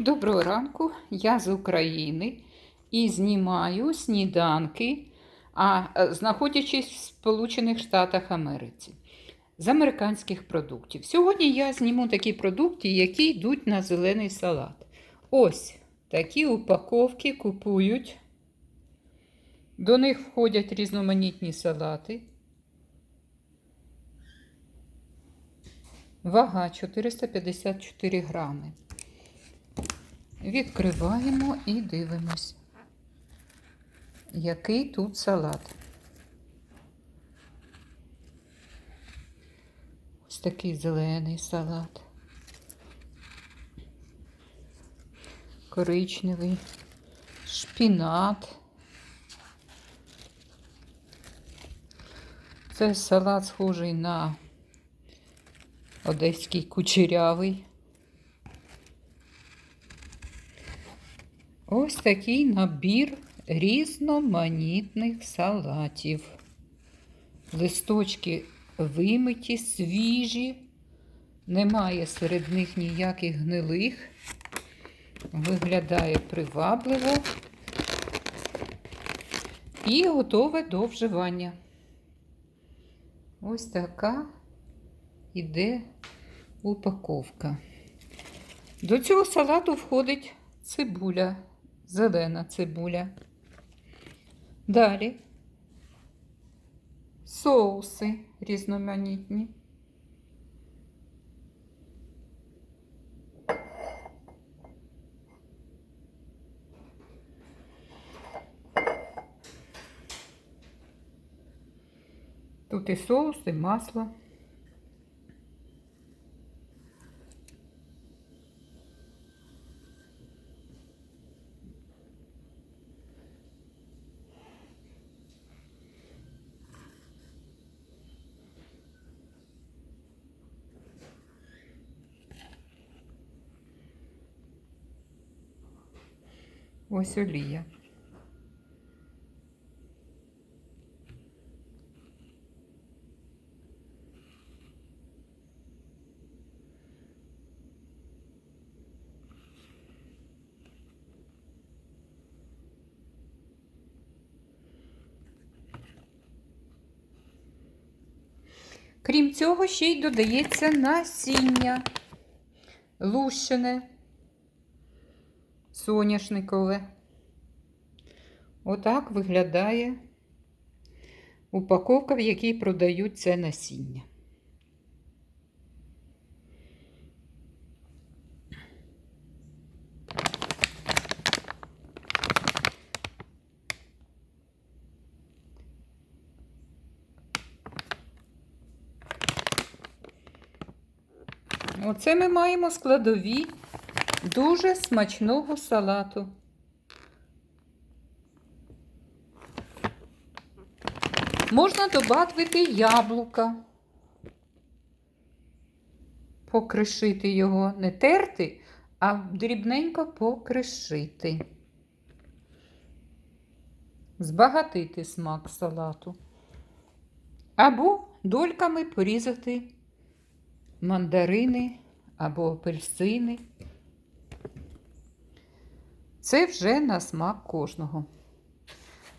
Доброго ранку, я з України і знімаю сніданки, а е, знаходячись в Сполучених Штатах Америці з американських продуктів. Сьогодні я зніму такі продукти, які йдуть на зелений салат. Ось такі упаковки купують. До них входять різноманітні салати. Вага 454 грами. Відкриваємо і дивимось, який тут салат. Ось такий зелений салат. Коричневий, шпінат. Це салат схожий на одеський кучерявий. Ось такий набір різноманітних салатів. Листочки вимиті, свіжі, немає серед них ніяких гнилих. Виглядає привабливо і готове до вживання. Ось така іде упаковка. До цього салату входить цибуля, зелена цибуля. Далі соуси різноманітні. Тут і соус, і масло. Ось олія. Крім цього, ще й додається насіння лущене, соняшникове. Отак виглядає упаковка, в якій продають це насіння. Оце ми маємо складові дуже смачного салату. Можна додати яблука, покришити його, не терти, а дрібненько покришити. Збагатити смак салату. Або дольками порізати мандарини або апельсини. Це вже на смак кожного.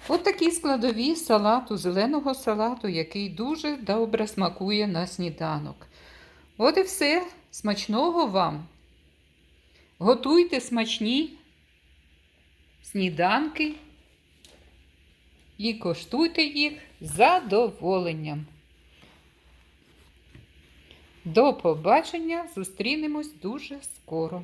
От такі складові салату, зеленого салату, який дуже добре смакує на сніданок. От і все. Смачного вам. Готуйте смачні сніданки і коштуйте їх задоволенням. До побачення! Зустрінемось дуже скоро.